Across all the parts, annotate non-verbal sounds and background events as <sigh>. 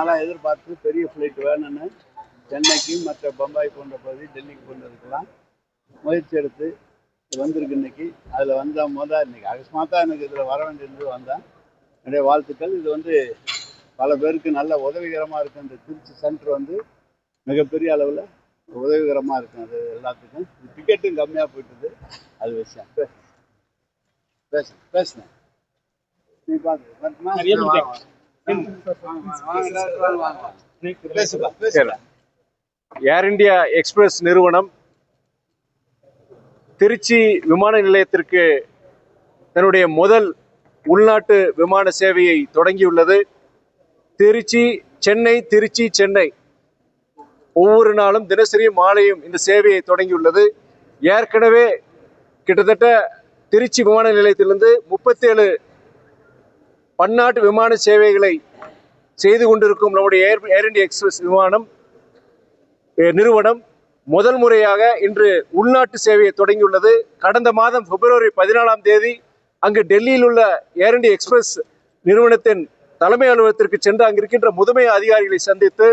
நாளாக எதிர்பார்த்து பெரிய ஃப்ளைட் வேணும்னு சென்னைக்கு மற்ற பம்பாய் போன்ற பகுதி டெல்லிக்கு போன்றதுக்கெல்லாம் முயற்சி எடுத்து வந்திருக்கு இன்னைக்கு. அதில் வந்தால் மொதல் இன்னைக்கு. அகஸ்மாத்தாக எனக்கு இதில் வர வேண்டியிருந்தது வந்தேன் நிறைய வாழ்த்துக்கள். இது வந்து பல பேருக்கு நல்ல உதவிகரமாக இருக்குது இந்த திருச்சி சென்டர் வந்து மிகப்பெரிய அளவில் உதவிகரமாக இருக்கும் அது எல்லாத்துக்கும். டிக்கெட்டும் கம்மியாக போயிட்டுது. அது விஷயம். பேச பேசு பேசுனேன் நீ பார்த்து ஏர் இந்தியா எக்ஸ்பிரஸ் நிறுவனம் திருச்சி விமான நிலையத்திற்கு தன்னுடைய முதல் உள்நாட்டு விமான சேவையை தொடங்கியுள்ளது. திருச்சி சென்னை திருச்சி சென்னை. ஒவ்வொரு நாளும் தினசரி மாலையும் இந்த சேவையை தொடங்கியுள்ளது. ஏற்கனவே கிட்டத்தட்ட திருச்சி விமான நிலையத்திலிருந்து முப்பத்தேழு பன்னாட்டு விமான சேவைகளை செய்து கொண்டிருக்கும் நம்முடைய ஏர் ஏர் இண்டியா எக்ஸ்பிரஸ் விமானம் நிறுவனம் முதல் முறையாக இன்று உள்நாட்டு சேவையை தொடங்கியுள்ளது. கடந்த மாதம் பிப்ரவரி பதினாலாம் தேதி அங்கு டெல்லியில் உள்ள ஏர் இண்டியா எக்ஸ்பிரஸ் நிறுவனத்தின் தலைமை அலுவலகத்திற்கு சென்று அங்கு இருக்கின்ற முதன்மை அதிகாரிகளை சந்தித்து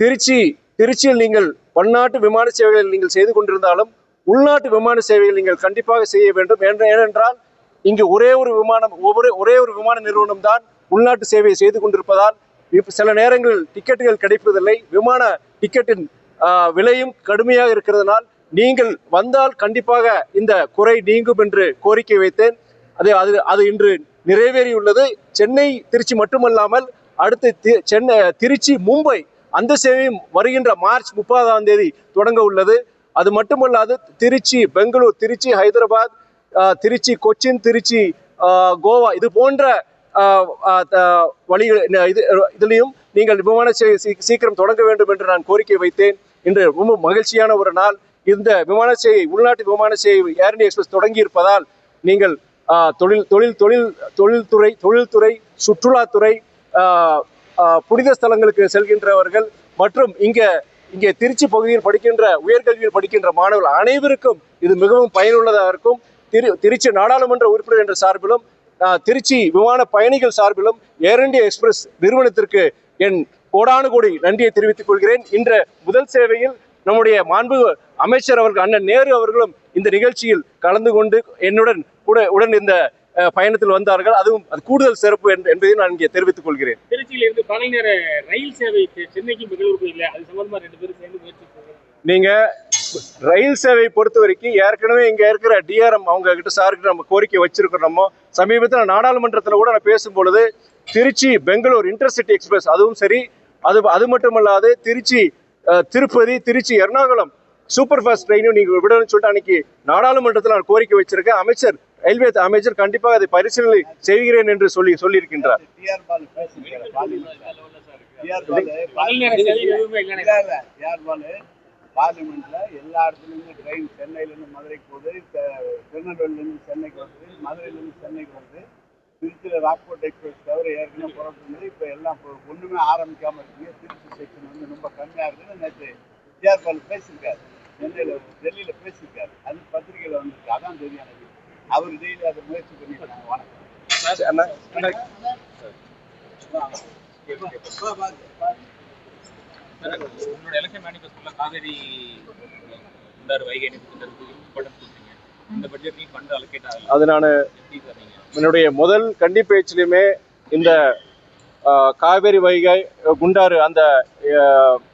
திருச்சி திருச்சியில் நீங்கள் பன்னாட்டு விமான சேவைகள் நீங்கள் செய்து கொண்டிருந்தாலும் உள்நாட்டு விமான சேவைகள் நீங்கள் கண்டிப்பாக செய்ய வேண்டும். என்ற ஏனென்றால் இங்கு ஒரே ஒரு விமானம் ஒவ்வொரு ஒரே ஒரு விமான நிறுவனம் தான் உள்நாட்டு சேவையை செய்து கொண்டிருப்பதால் சில நேரங்களில் டிக்கெட்டுகள் கிடைப்பதில்லை. விமான டிக்கெட்டின் விலையும் கடுமையாக இருக்கிறதுனால் நீங்கள் வந்தால் கண்டிப்பாக இந்த குறை நீங்கும் என்று கோரிக்கை வைத்தேன். அது அது அது இன்று நிறைவேறியுள்ளது. சென்னை திருச்சி மட்டுமல்லாமல் அடுத்து தி- சென்னை திருச்சி மும்பை அந்த சேவையும் வருகின்ற மார்ச் முப்பதாம் தேதி தொடங்க உள்ளது. அது மட்டுமல்லாது திருச்சி பெங்களூர் திருச்சி ஹைதராபாத் திருச்சி கொச்சின் திருச்சி கோவா இது போன்ற வழிகள் இது இதுலேயும் நீங்கள் விமான சேவை சீக்கிரம் தொடங்க வேண்டும் என்று நான் கோரிக்கை வைத்தேன். இன்று ரொம்ப மகிழ்ச்சியான ஒரு நாள். இந்த விமான சேவை உள்நாட்டு விமான சேவை ஏர் இண்டியா எக்ஸ்பிரஸ் தொடங்கி இருப்பதால் நீங்கள் தொழில் தொழில் தொழில் தொழில்துறை தொழில்துறை சுற்றுலாத்துறை புனித ஸ்தலங்களுக்கு செல்கின்றவர்கள் மற்றும் இங்கே இங்கே திருச்சி பகுதியில் படிக்கின்ற உயர்கல்வியில் படிக்கின்ற மாணவர்கள் அனைவருக்கும் இது மிகவும் பயனுள்ளதாக இருக்கும். திரு திருச்சி நாடாளுமன்ற உறுப்பினர் என்ற சார்பிலும் திருச்சி விமான பயணிகள் சார்பிலும் ஏர் இந்தியா எக்ஸ்பிரஸ் நிறுவனத்திற்கு என் கோடானு கோடி நன்றியை தெரிவித்துக் கொள்கிறேன். இன்ற முதல் சேவையில் நம்முடைய மாண்பு அமைச்சர் அவர்கள் அண்ணன் நேரு அவர்களும் இந்த நிகழ்ச்சியில் கலந்து கொண்டு என்னுடன் கூட உடன் இந்த பயணத்தில் வந்தார்கள். அதுவும் அது கூடுதல் சிறப்பு என்பதை நான் இங்கே தெரிவித்துக் கொள்கிறேன். திருச்சியில இருந்து பகல் நேர ரயில் சேவை செ- சென்னைக்கும் பெங்களூருக்கும் இல்ல அது சம்பந்தமா ரெண்டு பேரும் சேர்ந்து முயற்சி. நீங்க ரயில் சேவை பொறுத்த வரைக்கும் ஏற்கனவே இங்க இருக்கிற டிஆர்எம் அவங்க கிட்ட சாருக்கு நம்ம கோரிக்கை வச்சிருக்கிறோம். நம்ம சமீபத்தில் நாடாளுமன்றத்தில் கூட நான் பேசும் பொழுது திருச்சி பெங்களூர் இன்டர்சிட்டி எக்ஸ்பிரஸ் அதுவும் சரி அது அது மட்டுமல்லாது திருச்சி திருப்பதி திருச்சி எர்ணாகுளம் சூப்பர் ஃபாஸ்ட் ட்ரெயினும் நீங்க விடணும்னு சொல்லிட்டு அன்னைக்கு நாடாளுமன்றத்தில் நான் கோரிக்கை வச்சிருக்கேன். அமைச்சர் ரயில்வே அமைச்சர் கண்டிப்பாக அதை பரிசீலனை செய்கிறேன் என்று சொல்லி சொல்லியிருக்கின்றார். டிஆர் பாலு பேசியிருக்காரு பார்லிமெண்ட்ல எல்லா இடத்துலயும் ட்ரெயின் சென்னையில இருந்து மதுரைக்கு போகுது. த- திருநெல்வேலியில இருந்து சென்னைக்கு வருது. மதுரையில இருந்து சென்னைக்கு வருது. திருச்சியில ராக்போர்ட் எக்ஸ்பிரஸ் தவிர ஏற்கனவே புறப்பட்டு இப்ப எல்லாம் இப்போ ஒண்ணுமே ஆரம்பிக்காம இருக்குங்க. திருச்சி செக்ஷன் வந்து ரொம்ப கம்மியா இருக்குன்னு நேற்று டிஆர் பாலு பேசியிருக்காரு. சென்னையில டெல்லியில பேசியிருக்காரு. அது பத்திரிகையில வந்திருக்கு. அதான் தெரியும் எனக்கு. அவர் டெய்லி அதை முயற்சி பண்ணிருக்காங்க வணக்கம். உங்களோட எலெக்ஷன் மேனிஃபெஸ்டோல காவேரி உள்ளார் வைகை கொடுத்தீங்க. இந்த பட்ஜெட்லையும் ஃபண்ட் அலோகேட் ஆகல. அது நான் என்னுடைய முதல் கண்டி பேச்சிலுமே இந்த காவேரி வைகை குண்டாறு அந்த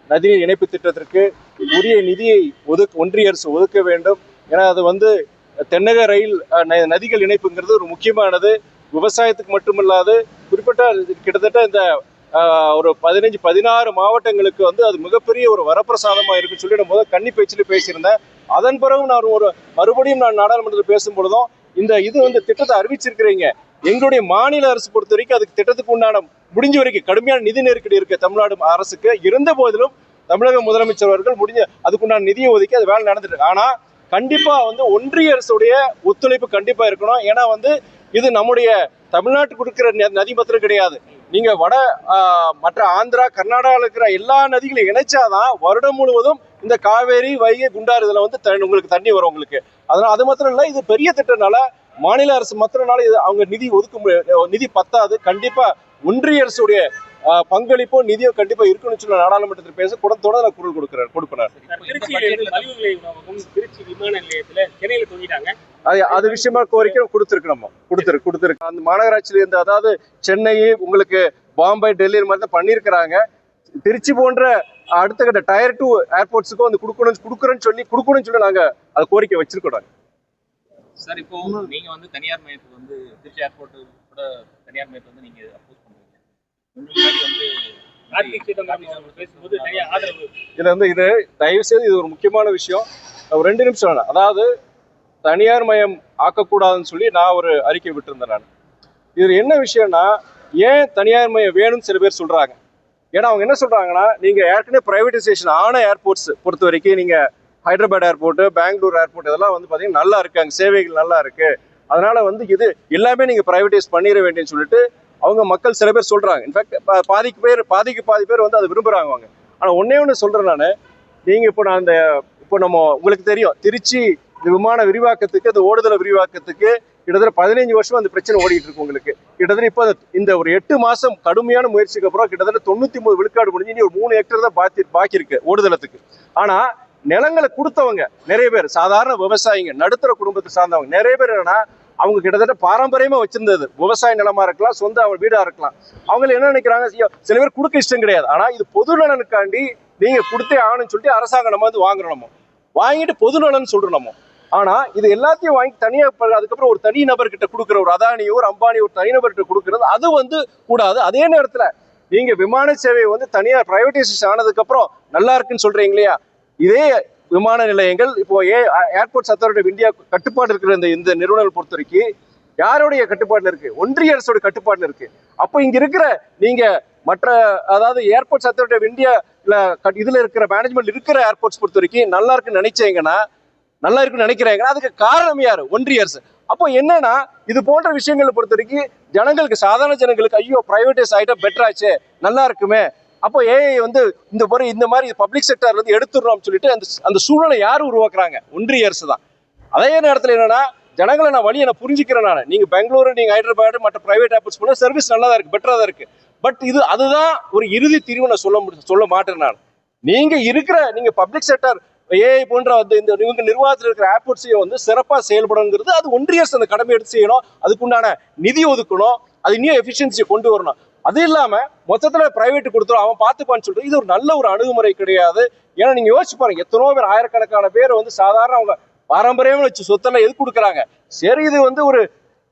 நதிநீர் இணைப்பு திட்டத்திற்கு உரிய நிதியை ஒதுக்க ஒன்றிய அரசு ஒதுக்க வேண்டும். ஏன்னா அது வந்து தென்னக ரயில் ந- நதிகள் இணைப்புங்கிறது ஒரு முக்கியமானது. விவசாயத்துக்கு மட்டுமல்லாது குறிப்பிட்ட கிட்டத்தட்ட இந்த ஒரு பதினஞ்சு பதினாறு மாவட்டங்களுக்கு வந்து அது மிகப்பெரிய ஒரு வரப்பிரசாதமாக இருக்குன்னு சொல்லிடும் போது கன்னி பேச்சில் பேசியிருந்தேன். அதன் பிறகு நான் ஒரு மறுபடியும் நான் நாடாளுமன்றத்தில் பேசும் பொழுதும் இந்த இது வந்து திட்டத்தை அறிவிச்சிருக்கிறீங்க. எங்களுடைய மாநில அரசு பொறுத்த வரைக்கும் அதுக்கு திட்டத்துக்கு உண்டான முடிஞ்ச வரைக்கும் கடுமையான நிதி நெருக்கடி இருக்கு தமிழ்நாடு அரசுக்கு. இருந்த போதிலும் தமிழக முதலமைச்சர் அவர்கள் முடிஞ்ச அதுக்குண்டான நிதியை ஒதுக்கி அது வேலை நடந்துட்டு ஆனால் ஆனா கண்டிப்பா வந்து ஒன்றிய அரசுடைய ஒத்துழைப்பு கண்டிப்பா இருக்கணும். ஏன்னா வந்து இது நம்முடைய தமிழ்நாட்டுக்கு கொடுக்குற நதி மாத்திரம் கிடையாது. நீங்க வட மற்ற ஆந்திரா கர்நாடகாவில் இருக்கிற எல்லா நதிகளையும் இணைச்சாதான் வருடம் முழுவதும் இந்த காவேரி வைகை குண்டாறு இதில் வந்து த- உங்களுக்கு தண்ணி வரும் உங்களுக்கு. அதனால அது மாத்திரம் இல்லை இது பெரிய திட்டம்னால மாநில அரசு மாத்திரனால இது அவங்க நிதி ஒதுக்க நிதி பத்தாது. கண்டிப்பா ஒன்றிய அரசுடைய பங்களிப்போ நிதியோ கண்டிப்பா இருக்கணும்னு சொல்லி நாடாளுமன்றத்தில் பேச குடத்தோட நான் குரல் கொடுக்குறேன் கொடுப்பேன் திருச்சியில் திருச்சியில் மலிவு விலை உணவகம் திருச்சி விமான நிலையத்துல சென்னையில தூங்கிட்டாங்க அது அது விஷயமா கோரிக்கை கொடுத்துருக்கு நம்ம கொடுத்துருக்கு கொடுத்துருக்கு. அந்த மாநகராட்சியில இருந்து அதாவது சென்னை உங்களுக்கு பாம்பே டெல்லி மாதிரி தான் பண்ணியிருக்கிறாங்க. திருச்சி போன்ற அடுத்த கட்ட டயர் டூ ஏர்போர்ட்ஸுக்கும் வந்து கொடுக்கணும்னு கொடுக்குறேன்னு சொல்லி கொடுக்கணும்னு சொல்லி நாங்க அது கோரிக்கை வச்சிருக்கோம். நாங்க. சார் இப்போ நீங்க வந்து தனியார் மையத்துக்கு வந்து திருச்சி ஏர்போர்ட் கூட தனியார் மையத்தை வந்து நீங்க இதுல வந்து இது தயவு செய்து இது ஒரு முக்கியமான விஷயம். ஒரு ரெண்டு நிமிஷம் வேணும். அதாவது தனியார் மயம் ஆக்கக்கூடாதுன்னு சொல்லி நான் ஒரு அறிக்கை விட்டுருந்தேன் நான். இதுல என்ன விஷயம்னா ஏன் தனியார் மயம் வேணும்னு சில பேர் சொல்றாங்க. ஏன்னா அவங்க என்ன சொல்றாங்கன்னா நீங்க ஏற்கனவே பிரைவேடைசேஷன் ஆன ஏர்போர்ட்ஸ் பொறுத்த வரைக்கும் நீங்க ஹைதராபாத் ஏர்போர்ட் பெங்களூர் ஏர்போர்ட் இதெல்லாம் வந்து பாத்தீங்கன்னா நல்லா இருக்கு. அங்கே சேவைகள் நல்லா இருக்கு. அதனால வந்து இது எல்லாமே நீங்க பிரைவேடைஸ் பண்ணிட வேண்டியன்னு சொல்லிட்டு அவங்க மக்கள் சில பேர் சொல்கிறாங்க இன்ஃபேக்ட் பாதிக்கு பேர் பாதிக்கு பாதி பேர் வந்து அதை விரும்புறாங்க அவங்க. ஆனால் ஒன்றே ஒன்று சொல்கிறேன் நான். நீங்கள் இப்போ நான் அந்த இப்போ நம்ம உங்களுக்கு தெரியும். திருச்சி இந்த விமான விரிவாக்கத்துக்கு அந்த ஓடுதல விரிவாக்கத்துக்கு கிட்டத்தட்ட பதினஞ்சு வருஷம் அந்த பிரச்சனை ஓடிட்டு இருக்கு உங்களுக்கு. கிட்டத்தட்ட இப்போ அந்த- இந்த ஒரு எட்டு மாசம் கடுமையான முயற்சிக்கு அப்புறம் கிட்டத்தட்ட தொண்ணூத்தி மூணு விழுக்காடு முடிஞ்சு இனி ஒரு மூணு ஹெக்டர் தான் பாக்கி பாக்கி இருக்கு ஓடுதலத்துக்கு ஆனா நிலங்களை கொடுத்தவங்க நிறைய பேர் சாதாரண விவசாயிங்க நடுத்தர குடும்பத்தை சார்ந்தவங்க நிறைய பேர் என்னன்னா அவங்க கிட்டத்தட்ட பாரம்பரியமாக வச்சிருந்தது. விவசாய நிலமா இருக்கலாம் சொந்த அவங்க வீடாக இருக்கலாம். அவங்கள என்ன நினைக்கிறாங்க? சில பேர் கொடுக்க இஷ்டம் கிடையாது. ஆனால் இது பொது நலனுக்காண்டி நீங்கள் கொடுத்தே ஆகணும்னு சொல்லிட்டு அரசாங்கம் நம்ம வந்து வாங்குறோமோ வாங்கிட்டு பொது நலன் சொல்கிறோமோ ஆனால் இது எல்லாத்தையும் வாங்கி தனியாக அதுக்கப்புறம் ஒரு தனி நபர்கிட்ட கொடுக்குற ஒரு அதானியோ ஒரு அம்பானியோ ஒரு தனிநபர்கிட்ட கொடுக்குறது அது வந்து கூடாது. அதே நேரத்தில் நீங்கள் விமான சேவை வந்து தனியார் பிரைவேடைசேஷன் ஆனதுக்கப்புறம் நல்லா இருக்குன்னு சொல்கிறீங்க இல்லையா? இதே விமான நிலையங்கள் இப்போ A airports authority of India கட்டுப்பாடு இருக்கிற இந்த இந்த நிறுவனங்கள் பொறுத்த வரைக்கும் யாருடைய கட்டுப்பாடுல இருக்கு? ஒன்றிய அரசோட கட்டுப்பாடுல இருக்கு. அப்போ இங்க இருக்கிற நீங்க மற்ற அதாவது ஏர்போர்ட்ஸ் அத்தாரிட்டி ஆஃப் இந்தியா இதுல இருக்கிற மேனேஜ்மெண்ட் இருக்கிற ஏர்போர்ட்ஸ் பொறுத்த வரைக்கும் நல்லா இருக்குன்னு நினைச்சீங்கன்னா நல்லா இருக்குன்னு நினைக்கிறாங்கன்னா அதுக்கு காரணம் யாரு? ஒன்றிய அரசு. அப்போ என்னன்னா இது போன்ற விஷயங்களை பொறுத்த வரைக்கும் ஜனங்களுக்கு சாதாரண ஜனங்களுக்கு ஐயோ பிரைவேட்டைஸ் ஆகிட்டா பெட்டர் நல்லா இருக்குமே. அப்போ ஏஐ வந்து இந்த முறை இந்த மாதிரி பப்ளிக் செக்டர்லேருந்து எடுத்துடுறோம் எடுத்துடுறோம்னு சொல்லிட்டு அந்த அந்த சூழலை யார் உருவாக்குறாங்க? ஒன்றிய அரசு தான். அதே நேரத்தில் என்னன்னா ஜனங்களை நான் வழியை நான் புரிஞ்சுக்கிறேன் நான். நீங்கள் பெங்களூரு நீங்கள் ஹைதராபாடு மற்ற ப்ரைவேட் ஆப்பிள்ஸ் போனால் சர்வீஸ் நல்லா தான் இருக்குது பெட்டராக தான் இருக்குது பட் இது அதுதான் ஒரு இறுதி தீர்வு நான் சொல்ல முடி- சொல்ல மாட்டேன் நான். நீங்கள் இருக்கிற நீங்கள் பப்ளிக் செக்டர் ஏஐ போன்ற வந்து இந்த இவங்க நிர்வாகத்தில் இருக்கிற ஏர்போர்ட்ஸையும் வந்து சிறப்பாக செயல்படணுங்கிறது அது ஒன்றிய அரசு அந்த கடமை எடுத்து செய்யணும். அதுக்குண்டான நிதி ஒதுக்கணும். அது இன்னும் எஃபிஷியன்சியை கொண்டு வரணும். அது இல்லாம மொத்தத்துல பிரைவேட் கொடுத்துரும். அவன் பார்த்துப்பான்னு சொல்லிட்டு இது ஒரு நல்ல ஒரு அணுகுமுறை கிடையாது. ஏன்னா நீங்க யோசிச்சு பாருங்க. எத்தனோ பேர் ஆயிரக்கணக்கான பேர் வந்து சாதாரண அவங்க பாரம்பரியமா வச்சு சொத்தெல்லாம் எது கொடுக்குறாங்க? சரி இது வந்து ஒரு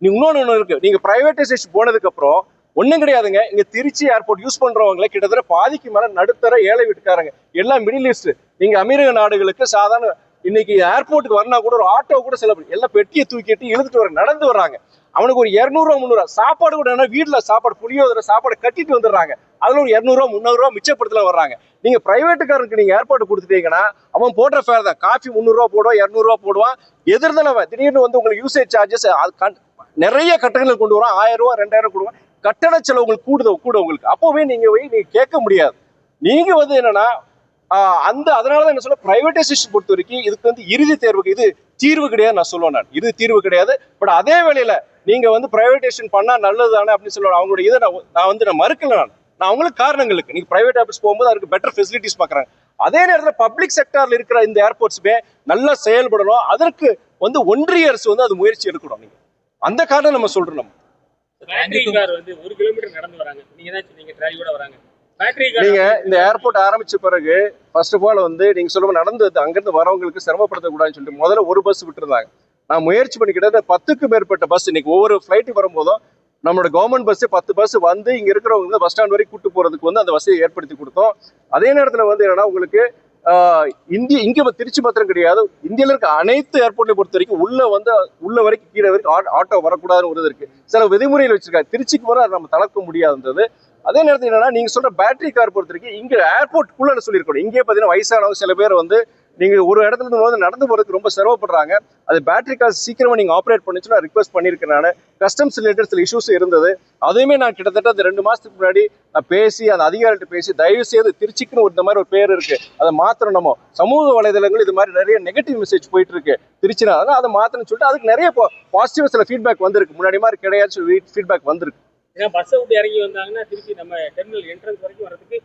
நீங்கள் இன்னொன்று ஒன்று இருக்கு. நீங்க பிரைவேடைசேஷன் போனதுக்கு அப்புறம் ஒன்றும் கிடையாதுங்க. இங்க திருச்சி ஏர்போர்ட் யூஸ் பண்றவங்களே கிட்டத்தட்ட பாதிக்கு மேல நடுத்தர ஏழை வீட்டுக்காரங்க. எல்லாம் மிடில் ஈஸ்ட் நீங்க அமீரக நாடுகளுக்கு சாதாரண இன்னைக்கு ஏர்போர்ட்டுக்கு வரனா கூட ஒரு ஆட்டோ கூட சில பேர் எல்லாம் பெட்டியை தூக்கிட்டு இழுத்துட்டு வர நடந்து வர்றாங்க. அவனுக்கு ஒரு இரநூறுவா முந்நூறுவா. சாப்பாடு கூட என்ன வீட்டில் சாப்பாடு புளியோதர சாப்பாடு கட்டிட்டு வந்துடுறாங்க. அதில் ஒரு இரநூறுவா முந்நூறுவா மிச்சப்படுத்தல வர்றாங்க. நீங்கள் ப்ரைவேட்டுக்காரனுக்கு நீங்கள் ஏற்பாடு கொடுத்துட்டீங்கன்னா அவன் போடுற ஃபேர் தான். காஃபி முந்நூறுரூவா போடுவான் இரநூறுவா போடுவான். எதிர்தலவன் திடீர்னு வந்து உங்களுக்கு யூசேஜ் சார்ஜஸ் நிறைய கட்டணங்கள் கொண்டு வரும். ஆயிரம் ரூபா ரெண்டாயிரம் கொடுவான் கட்டண செலவு உங்களுக்கு கூடுத கூட உங்களுக்கு. அப்போவே நீங்கள் போய் நீங்கள் கேட்க முடியாது. நீங்கள் வந்து என்னன்னா அந்த அதனால தான் என்ன சொல்ல ப்ரைவேட்டைசேஷன் பொறுத்த வரைக்கும் இதுக்கு வந்து இறுதி தேர்வுக்கு இது தீர்வு கிடையாது நான் சொல்லுவேன் நான். இது தீர்வு கிடையாது. பட் அதே வேளையில் நீங்க வந்து பிரைவேடைசேஷன் பண்ணா நல்லது தானே அப்படின்னு சொல்லுவாங்க. அவங்களோட இதை நான் நான் வந்து நான் மறுக்கல நான். நான் அவங்களுக்கு காரணங்களுக்கு. நீங்க பிரைவேட் ஆஃபீஸ் போகும்போது அதுக்கு பெட்டர் ஃபெசிலிட்டிஸ் பார்க்குறாங்க. அதே நேரத்தில் பப்ளிக் செக்டார்ல இருக்கிற இந்த ஏர்போர்ட்ஸுமே நல்லா செயல்படணும். அதற்கு வந்து ஒன்றிய அரசு வந்து அது முயற்சி எடுக்கணும் நீங்க. அந்த காரணம் நம்ம சொல்றோம் நம்ம. பேட்டரி கார் வந்து ஒரு கிலோமீட்டர் நடந்து வராங்க. நீங்க தான் சொன்னீங்க டிரைவோட வராங்க. பேட்டரி கார் நீங்க இந்த ஏர்போர்ட் ஆரம்பிச்ச பிறகு ஃபர்ஸ்ட் ஆஃப் ஆல் வந்து நீங்க சொல்லுங்க நடந்து அங்கிருந்து வரவங்களுக்கு சிரமப்படுத்தக்கூடாதுன்னு சொல்லிட்டு முதல்ல ஒரு பஸ் விட்டுருந்தாங்க. நான் முயற்சி பண்ணி கிட்டத்தட்ட பத்துக்கும் மேற்பட்ட பஸ் இன்னைக்கு ஒவ்வொரு ஃப்ளைட்டு வரும்போதும் நம்மளோட கவர்மெண்ட் பஸ் பத்து பஸ் வந்து இங்க இருக்கிறவங்க வந்து பஸ் ஸ்டாண்ட் வரைக்கும் கூட்டு போறதுக்கு வந்து அந்த வசதியை ஏற்படுத்தி கொடுத்தோம். அதே நேரத்தில் வந்து என்னன்னா உங்களுக்கு இந்திய இங்க திருச்சி மாத்திரம் கிடையாது. இந்தியால இருக்க அனைத்து ஏர்போர்ட்லையும் பொறுத்த வரைக்கும் உள்ள வந்து உள்ள வரைக்கும் கீழே வரைக்கும் ஆட்டோ வரக்கூடாதுன்னு ஒரு இது இருக்கு. சில விதிமுறைகள் வச்சிருக்காங்க. திருச்சிக்கு வர அதை நம்ம தளர்க்க முடியாதுன்றது. அதே நேரத்தில் என்னன்னா நீங்க சொல்ற பேட்டரி கார் பொறுத்த வரைக்கும் இங்க ஏர்போர்ட்டுக்குள்ள சொல்லியிருக்கணும். இங்கே பார்த்தீங்கன்னா வயசானவங்க சில பேர் வந்து நீங்கள் ஒரு இடத்துல இருந்து நடந்து போகிறதுக்கு ரொம்ப சிரமப்படுறாங்க. அது பேட்டரி காசு சீக்கிரமாக நீங்கள் ஆப்ரேட் பண்ணிச்சு நான் ரிக்வஸ்ட் பண்ணியிருக்கேன் நான் கஸ்டம்ஸ் ரிலேட்டட் சில இஷ்யூஸ் இருந்தது. அதையுமே நான் கிட்டத்தட்ட அந்த ரெண்டு மாதத்துக்கு முன்னாடி நான் பேசி அந்த அதிகாரிகிட்ட பேசி தயவு செய்து திருச்சிக்குன்னு ஒரு இந்த மாதிரி ஒரு பேர் இருக்குது அதை மாற்றணும் நம்ம சமூக வலைதளங்கள் இது மாதிரி நிறைய நெகட்டிவ் மெசேஜ் போயிட்டு இருக்கு திருச்சினா அதை மாத்தணும்னு சொல்லிட்டு அதுக்கு நிறைய பாசிட்டிவ் சில ஃபீட்பேக் வந்திருக்கு. முன்னாடி மாதிரி கிடையாது சொல்லி ஃபீட்பேக் வந்திருக்கு. ஏன்னா பஸ்ஸை விட்டு இறங்கி வந்தாங்கன்னா திருப்பி நம்ம டெர்மினல் என்ட்ரன்ஸ் வரைக்கும் வரதுக்கு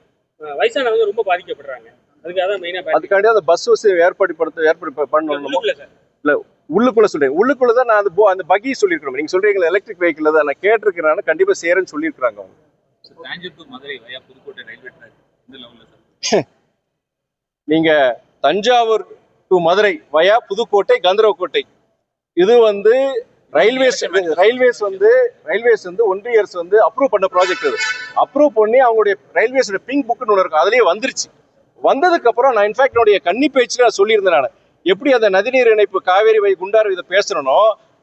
வயசானவங்க ரொம்ப பாதிக்கப்படுறாங்க. அதுக்காண்டி அந்த பஸ் வசதி ஏற்பாடு படுத்த ஏற்பாடு பண்ணணும் சார் உள்ளுக்குள்ள சொல்றேன். உள்ளுக்குள்ள தான் நான் அந்த போ- அந்த பகி சொல்லியிருக்கிறோம். நீங்க சொல்றீங்களா எலக்ட்ரிக் வெஹிக்கிள் தான். நான் கேட்டிருக்கிறேன் கண்டிப்பா சேரேன்னு சொல்லியிருக்காங்க அவங்க. <laughs> நீங்க தஞ்சாவூர் டு மதுரை வயா புதுக்கோட்டை கந்தரவக்கோட்டை இது வந்து ரயில்வேஸ் ரயில்வேஸ் வந்து ரயில்வேஸ் வந்து ஒன்றிய அரசு வந்து அப்ரூவ் பண்ண ப்ராஜெக்ட் இது. அப்ரூவ் பண்ணி அவங்களுடைய ரயில்வேஸோட பிங்க் புக்னு ஒன்று இருக்கும். அதுலயே வந்துருச்சு. வந்ததுக்கு அப்புறம் நான் இன்ஃபேக்ட் என்னுடைய கன்னி பேச்சுல நான் சொல்லியிருந்தேன் நான். எப்படி அந்த நதிநீர் இணைப்பு காவேரி வை குண்டாறு இதை பேசுறனோ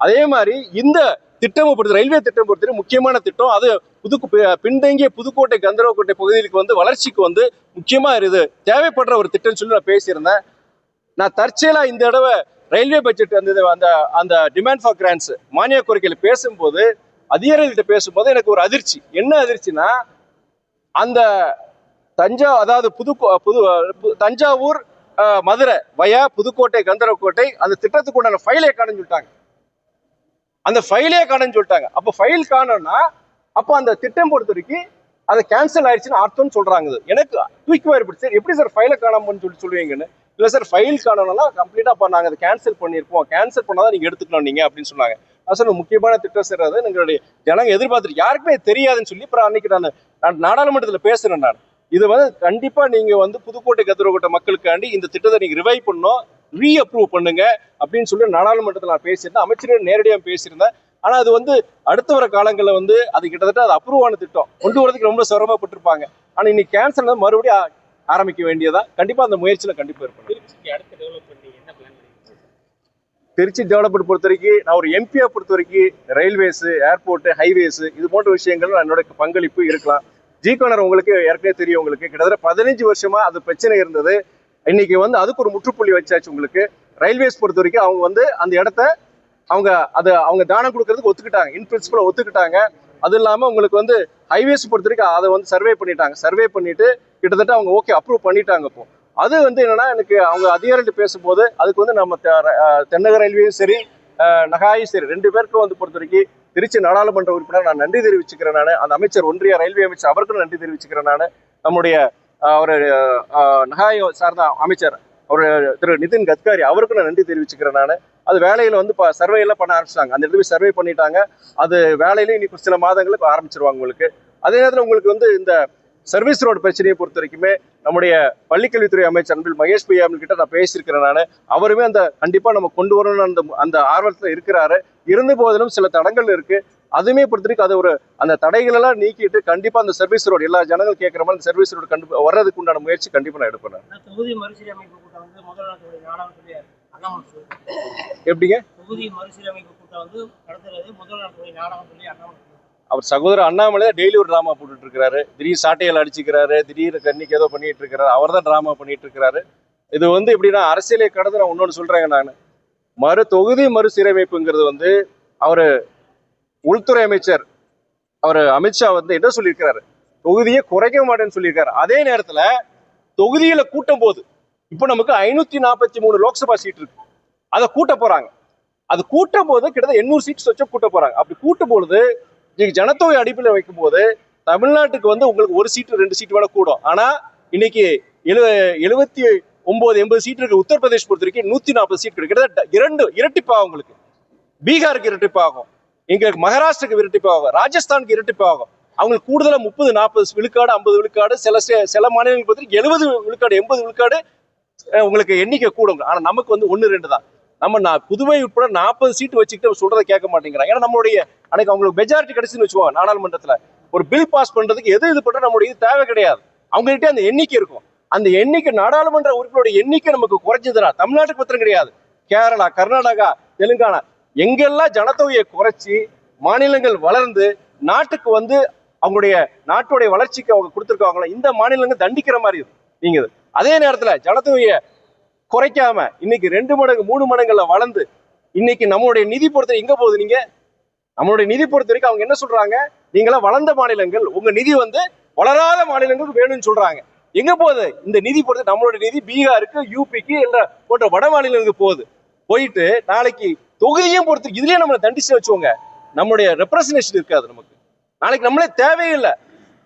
அதே மாதிரி இந்த திட்டம் பொறுத்த ரயில்வே திட்டம் பொறுத்த முக்கியமான திட்டம் அது புதுக்கு பின்தங்கிய புதுக்கோட்டை கந்தரவக்கோட்டை பகுதிகளுக்கு வந்து வளர்ச்சிக்கு வந்து முக்கியமா இருக்குது. தேவைப்படுற ஒரு திட்டம்னு சொல்லி நான் பேசியிருந்தேன். நான் தற்செயலா இந்த தடவை ரயில்வே பட்ஜெட் அந்த அந்த அந்த டிமாண்ட் ஃபார் கிராண்ட்ஸ் மானிய கோரிக்கையில் பேசும்போது அதிகாரிகள்கிட்ட பேசும்போது எனக்கு ஒரு அதிர்ச்சி. என்ன அதிர்ச்சினா அந்த தஞ்சா அதாவது புது புது தஞ்சாவூர் மதுரை வயா புதுக்கோட்டை கந்தரவக்கோட்டை அந்த திட்டத்துக்கு உண்டான ஃபைலே காணுன்னு சொல்லிட்டாங்க. அந்த ஃபைலே காணுன்னு சொல்லிட்டாங்க. அப்போ ஃபைல் காணோன்னா அப்போ அந்த திட்டம் பொறுத்த வரைக்கும் அதை கேன்சல் ஆயிடுச்சுன்னு அர்த்தம்னு சொல்றாங்க. எனக்கு தூக்கி வாய்ப்பு சார் எப்படி சார் ஃபைலை காணாமன்னு சொல்லி சொல்லுவீங்கன்னு? இல்லை சார் ஃபைல் காணணும்னா கம்ப்ளீட்டாக அப்போ நாங்கள் அதை கேன்சல் பண்ணியிருப்போம் கேன்சல் பண்ணாதான் நீங்கள் எடுத்துக்கணும் நீங்கள் அப்படின்னு சொன்னாங்க. அது சார் முக்கியமான திட்டம் சார் அது எங்களுடைய ஜனங்க எதிர்பார்த்துட்டு யாருக்குமே தெரியாதுன்னு சொல்லி அப்புறம் அன்னைக்கு நான் நான் நாடாளுமன்றத்தில் பேசுகிறேன் நான். இது வந்து கண்டிப்பா நீங்க வந்து புதுக்கோட்டை கதிரகோட்டை மக்களுக்காண்டி இந்த திட்டத்தை நீங்க ரிவைவ் பண்ணணும் ரீ அப்ரூவ் பண்ணுங்க அப்படின்னு சொல்லி நாடாளுமன்றத்தில் நான் பேசியிருந்தேன் அமைச்சர் நேரடியாக பேசியிருந்தேன். ஆனா அது வந்து அடுத்த வர காலங்களில் வந்து அது கிட்டத்தட்ட அது அப்ரூவ் ஆன திட்டம். கொண்டு வரதுக்கு ரொம்ப சிரமப்பட்டிருப்பாங்க ஆனா இன்னைக்கு கேன்சல் மறுபடியும் ஆரம்பிக்க வேண்டியதா? கண்டிப்பா அந்த முயற்சியில கண்டிப்பா இருப்பேன் திருச்சிக்கு அடுத்த டெவலப்மெண்ட் என்ன பிளான் பண்ணிருக்கீங்க? திருச்சி டெவலப்மெண்ட் பொறுத்த வரைக்கும் நான் ஒரு எம்பியா பொறுத்த வரைக்கும் ரயில்வேஸ் ஏர்போர்ட் ஹைவேஸ் இது போன்ற விஷயங்கள் என்னோட பங்களிப்பு இருக்கலாம். ஜி கார்னர் உங்களுக்கு ஏற்கனவே தெரியும் உங்களுக்கு. கிட்டத்தட்ட பதினஞ்சு வருஷமா அது பிரச்சனை இருந்தது. இன்னைக்கு வந்து அதுக்கு ஒரு முற்றுப்புள்ளி வச்சாச்சு உங்களுக்கு. ரயில்வேஸ் பொறுத்த வரைக்கும் அவங்க வந்து அந்த இடத்த அவங்க அதை அவங்க தானம் கொடுக்கறதுக்கு ஒத்துக்கிட்டாங்க. இன் பிரின்சிபல் ஒத்துக்கிட்டாங்க. அது இல்லாம உங்களுக்கு வந்து ஹைவேஸ் பொறுத்த வரைக்கும் அதை வந்து சர்வே பண்ணிட்டாங்க. சர்வே பண்ணிட்டு கிட்டத்தட்ட அவங்க ஓகே அப்ரூவ் பண்ணிட்டாங்க இப்போ. அது வந்து என்னன்னா எனக்கு அவங்க அதிகாரிகள் பேசும்போது அதுக்கு வந்து நம்ம தெ- தென்னக ரயில்வேயும் சரி நகாயும் சரி ரெண்டு பேருக்கும் வந்து பொறுத்த வரைக்கும் திருச்சி நாடாளுமன்ற உறுப்பினர் நான் நன்றி தெரிவிச்சுக்கிறேன் நான். அந்த அமைச்சர் ஒன்றிய ரயில்வே அமைச்சர் அவருக்கும் நன்றி தெரிவிச்சுக்கிறேன் நான். நம்முடைய அவர் நகாய சார்ந்த அமைச்சர் அவர் திரு நிதின் கட்காரி அவருக்கும் நான் நன்றி தெரிவிச்சுக்கிறேன் நான். அது வேலையில வந்து இப்போ சர்வே எல்லாம் பண்ண ஆரம்பிச்சிட்டாங்க. அந்த இடத்துல சர்வே பண்ணிட்டாங்க. அது வேலையிலையும் இன்னைக்கு சில மாதங்களுக்கு ஆரம்பிச்சிருவாங்க உங்களுக்கு. அதே நேரத்தில் உங்களுக்கு வந்து இந்த சர்வீஸ் ரோடு பிரச்சனையை பொறுத்த வரைக்குமே நம்முடைய பள்ளிக்கல்வித்துறை அமைச்சர் அன்பில் மகேஷ் பொய்யாமல் கிட்ட நான் பேசியிருக்கிறேன் நான் அவருமே அந்த கண்டிப்பா நம்ம கொண்டு வரணும்னு அந்த அந்த ஆர்வத்தில் இருக்கிறாரு இருந்த போதிலும் சில தடங்கள் இருக்கு அதுவுமே பொறுத்த வரைக்கும் அது ஒரு அந்த தடைகள் எல்லாம் நீக்கிட்டு கண்டிப்பா அந்த சர்வீஸ் ரோடு எல்லா ஜனங்கள் கேட்குற மாதிரி அந்த சர்வீஸ் ரோடு கண்டு வர்றதுக்கு உண்டான முயற்சி கண்டிப்பா நான் எடுப்பேன். எப்படிங்க தொகுதி மறுசீரமைப்பு கூட்டம் வந்து நடத்துறது முதல் நாள் சொல்லி அண்ணாமலை. அவர் சகோதரர் அண்ணாமலை டெய்லி ஒரு ட்ராமா போட்டுட்டு இருக்காரு திடீர் சாட்டையால் அடிச்சுக்கிறாரு திடீர் கண்ணிக்கு ஏதோ பண்ணிட்டு இருக்கிறாரு அவர் தான் ட்ராமா பண்ணிட்டு இருக்கிறாரு இது வந்து எப்படின்னா அரசியலை கடந்து நான் இன்னொன்று சொல்றேங்க நான். மறு தொகுதி மறுசீரமைப்புங்கிறது வந்து அவர் உள்துறை அமைச்சர் அவர் அமித்ஷா வந்து என்ன சொல்லியிருக்கிறாரு? தொகுதியை குறைக்க மாட்டேன்னு சொல்லியிருக்காரு. அதே நேரத்துல தொகுதியில கூட்டம் போது இப்போ நமக்கு ஐநூத்தி நாற்பத்தி மூணு லோக்சபா சீட் இருக்கு. அதை கூட்ட போறாங்க. அது கூட்டும் போது கிட்டத்தட்ட எண்ணூறு சீட்ஸ் வச்சு கூட்ட போறாங்க. அப்படி கூட்டும் பொழுது நீங்க ஜனத்தொகை அடிப்படையில் வைக்கும்போது தமிழ்நாட்டுக்கு வந்து உங்களுக்கு ஒரு சீட்டு ரெண்டு சீட்டு வேணா கூடும். ஆனா இன்னைக்கு எழு எழுபத்தி ஒன்பது எண்பது சீட் இருக்கு. உத்தரப்பிரதேஷ் பொறுத்த வரைக்கும் நூத்தி நாற்பது சீட் இருக்கு கிட்டத்தட்ட இரண்டு இரட்டிப்பாகும் உங்களுக்கு. பீகாருக்கு இரட்டிப்பாகும். எங்களுக்கு மகாராஷ்டிராக்கு இரட்டிப்பாகும். ராஜஸ்தானுக்கு இரட்டிப்பாகும். அவங்களுக்கு கூடுதலாக முப்பது நாற்பது விழுக்காடு ஐம்பது விழுக்காடு சில ஸ்டே- சில மாநிலங்கள் பொறுத்தவரைக்கும் எழுபது விழுக்காடு எண்பது விழுக்காடு உங்களுக்கு எண்ணிக்கை கூடும். ஆனால் நமக்கு வந்து ஒன்று ரெண்டு தான். நம்ம நான் புதுவை உட்பட நாற்பது சீட்டு வச்சுக்கிட்டு சொல்றதை கேட்க மாட்டேங்கிறாங்க ஏன்னா நம்மளுடைய அன்னைக்கு அவங்களுக்கு மெஜாரிட்டி கிடைச்சுன்னு வச்சுக்கோங்க நாடாளுமன்றத்தில். ஒரு பில் பாஸ் பண்றதுக்கு எது இது பண்ணுறது நம்மளுடைய இது தேவை கிடையாது. அவங்ககிட்ட அந்த எண்ணிக்கை இருக்கும். அந்த எண்ணிக்கை நாடாளுமன்ற உறுப்பினருடைய எண்ணிக்கை நமக்கு குறைஞ்சதுனா தமிழ்நாட்டுக்கு பத்திரம் கிடையாது. கேரளா கர்நாடகா தெலுங்கானா எங்கெல்லாம் ஜனத்தொகையை குறைச்சி மாநிலங்கள் வளர்ந்து நாட்டுக்கு வந்து அவங்களுடைய நாட்டுடைய வளர்ச்சிக்கு அவங்க கொடுத்துருக்காங்களோ இந்த மாநிலங்கள் தண்டிக்கிற மாதிரி இருக்கு நீங்க அதே நேரத்தில் ஜனத்தொகையை குறைக்காம இன்னைக்கு ரெண்டு மடங்கு மூணு மடங்குல வளர்ந்து இன்னைக்கு நம்மளுடைய நிதி பொறுத்த எங்க போகுது நீங்க? நம்மளுடைய நிதி பொறுத்த வரைக்கும் அவங்க என்ன சொல்றாங்க? நீங்களாம் வளர்ந்த மாநிலங்கள் உங்க நிதி வந்து வளராத மாநிலங்களுக்கு வேணும்னு சொல்றாங்க. எங்க போகுது? இந்த நிதி பொறுத்து நம்மளுடைய நிதி பீகாருக்கு யூபிக்கு என்ற போன்ற வட மாநிலங்களுக்கு போகுது. போயிட்டு நாளைக்கு தொகுதியும் பொறுத்து இதுலயே நம்மளை தண்டிச்சு வச்சுவோங்க நம்மளுடைய ரெப்ரசன்டேஷன் இருக்காது நமக்கு. நாளைக்கு நம்மளே தேவையில்லை.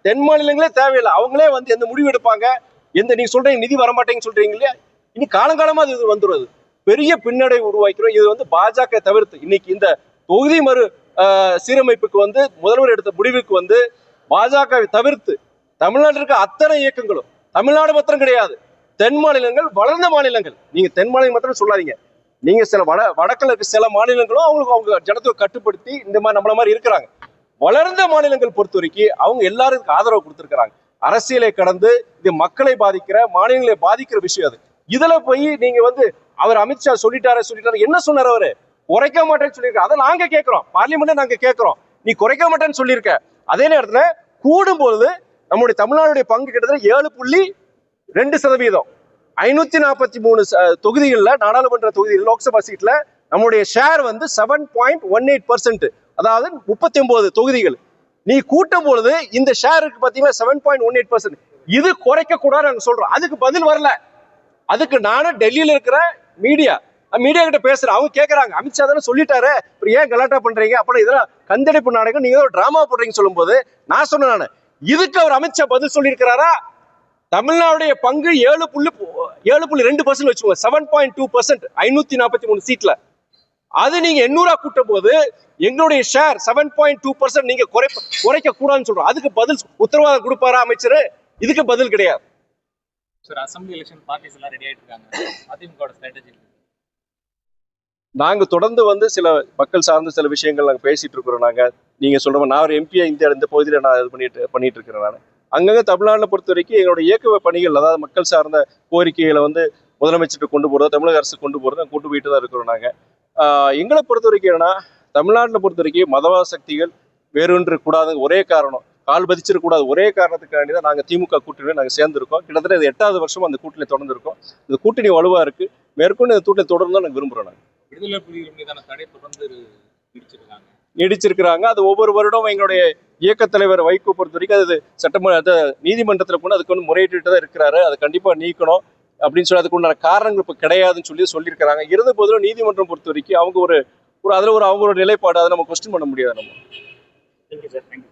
தென் மாநிலங்களே தேவையில்லை. அவங்களே வந்து எந்த முடிவு எடுப்பாங்க? எந்த நீங்க சொல்றீங்க நிதி வரமாட்டேங்கன்னு சொல்றீங்க இல்லையா? இனி காலங்காலமா அது இது வந்துடும் பெரிய பின்னடை உருவாக்கிறோம் இது வந்து பாஜக தவிர்த்து இன்னைக்கு இந்த தொகுதி மறு ஆஹ், சீரமைப்புக்கு வந்து முதல்வர் எடுத்த முடிவுக்கு வந்து பாஜகவை தவிர்த்து தமிழ்நாட்டில் இருக்க அத்தனை இயக்கங்களும் தமிழ்நாடு மாத்திரம் கிடையாது தென் மாநிலங்கள் வளர்ந்த மாநிலங்கள். நீங்க தென் மாநிலம் மாத்திரம் சொல்லாதீங்க. நீங்க சில வட வடக்கில் இருக்க சில மாநிலங்களும் அவங்களுக்கு அவங்க ஜனத்தை கட்டுப்படுத்தி இந்த மாதிரி நம்மள மாதிரி இருக்கிறாங்க. வளர்ந்த மாநிலங்கள் பொறுத்த வரைக்கும் அவங்க எல்லாருக்கும் ஆதரவு கொடுத்துருக்கிறாங்க. அரசியலை கடந்து இது மக்களை பாதிக்கிற மாநிலங்களை பாதிக்கிற விஷயம் அது. இதுல போய் நீங்க வந்து அவர் அமித்ஷா சொல்லிட்டாரு சொல்லிட்டாரு என்ன சொன்னார் அவரு? குறைக்க மாட்டேன்னு சொல்லியிருக்க அதை நாங்க கேட்கிறோம். பார்லிமெண்ட்ல நாங்க கேட்கிறோம். நீ குறைக்க மாட்டேன்னு சொல்லியிருக்க. அதே நேரத்துல கூடும்போது நம்முடைய தமிழ்நாடுடைய பங்கு கிட்டத்தட்ட ஏழு புள்ளி ரெண்டு சதவீதம். ஐநூத்தி நாற்பத்தி மூணு தொகுதிகளில் நாடாளுமன்ற தொகுதியில் லோக்சபா சீட்ல நம்முடைய ஷேர் வந்து seven point one eight percent அதாவது முப்பத்தி ஒன்பது தொகுதிகள். நீ கூட்டும் பொழுது இந்த ஷேருக்கு பார்த்தீங்கன்னா seven point one eight percent இது குறைக்க கூடாது நாங்கள் சொல்றோம். அதுக்கு பதில் வரல. அதுக்கு நானும் டெல்லியில இருக்கிற மீடியா மீடியா கிட்ட பேசுறேன் அவங்க கேட்குறாங்க அமித்ஷா தானே சொல்லிட்டாரு. அப்புறம் ஏன் கலாட்டா பண்றீங்க? அப்புறம் இதெல்லாம் கந்தடிப்பு நாடகம் நீங்க ஒரு டிராமா போடுறீங்க சொல்லும்போது நான் சொன்னேன் நான். இதுக்கு அவர் அமித்ஷா பதில் சொல்லியிருக்கிறாரா? தமிழ்நாடுடைய பங்கு ஏழு புள்ளி ஏழு புள்ளி ரெண்டு பர்சன்ட் வச்சுக்கோங்க. செவன் பாயிண்ட் டூ பர்சன்ட் ஐநூத்தி நாற்பத்தி மூணு சீட்ல அது நீங்க எண்ணூறா கூட்டும் போது எங்களுடைய share seven point two percent நீங்க குறை குறைக்க கூடாதுன்னு சொல்றோம். அதுக்கு பதில் உத்தரவாதம் கொடுப்பாரா அமைச்சர்? இதுக்கு பதில் கிடையாது. சார் அசம்பிளி எலெக்ஷன் பார்ட்டிஸ் எல்லாம் ரெடி ஆயிட்டு இருக்காங்க அதிமுக ஸ்ட்ராட்டஜி நாங்க தொடர்ந்து வந்து சில மக்கள் சார்ந்த சில விஷயங்கள் நாங்கள் பேசிட்டு இருக்கிறோம். நாங்க நீங்க சொல்ற மாதிரி நான் ஒரு எம்பியாக இந்த இந்த பகுதியில நான் இது பண்ணிட்டு பண்ணிட்டு இருக்கிறேன் நான். அங்கங்கே தமிழ்நாட்டில் பொறுத்த வரைக்கும் எங்களோட இயக்க பணிகள் அதாவது மக்கள் சார்ந்த கோரிக்கைகளை வந்து முதலமைச்சர்கிட்ட கொண்டு போகிறதோ தமிழக அரசு கொண்டு போகிறதோ கொண்டு போயிட்டு தான் இருக்கிறோம் நாங்க. ஆஹ் எங்களை பொறுத்த வரைக்கும் என்னன்னா தமிழ்நாட்டில் பொறுத்த வரைக்கும் மதவாத சக்திகள் வேறொன்று கூடாது ஒரே காரணம். கால் பதிச்சிடக்கூடாது. ஒரே காரணத்துக்காண்டி தான் நாங்கள் திமுக கூட்டணியில் நாங்கள் சேர்ந்திருக்கோம். கிட்டத்தட்ட இது எட்டாவது வருஷம் அந்த கூட்டணி தொடர்ந்து இருக்கோம் இந்த கூட்டணி வலுவாக இருக்கு. மேற்கொண்டு இந்த கூட்டணி தொடர்ந்து நாங்கள் விரும்புகிறோம் நாங்கள் விடுதலை புலிகள் மீதான தடை தொடர்ந்து விதிச்சிருக்காங்க. நீடிச்சிருக்கிறாங்க. அது ஒவ்வொரு வருடம் எங்களுடைய இயக்க தலைவர் வைகோ பொறுத்த வரைக்கும் அது சட்டமன்ற நீதிமன்றத்தில் கொண்டு அதுக்கு வந்து முறையிட்டு தான் இருக்கிறாரு. அதை கண்டிப்பாக நீக்கணும் அப்படின்னு சொல்லி அதுக்கு உண்டான காரணங்கள் இப்போ கிடையாதுன்னு சொல்லி சொல்லியிருக்கிறாங்க. இருந்த போதிலும் நீதிமன்றம் பொறுத்த வரைக்கும் அவங்க ஒரு ஒரு அதில் ஒரு அவங்களோட நிலைப்பாடு அதை நம்ம கொஸ்டின் பண்ண முடியாது நம்ம. Thank you sir thank you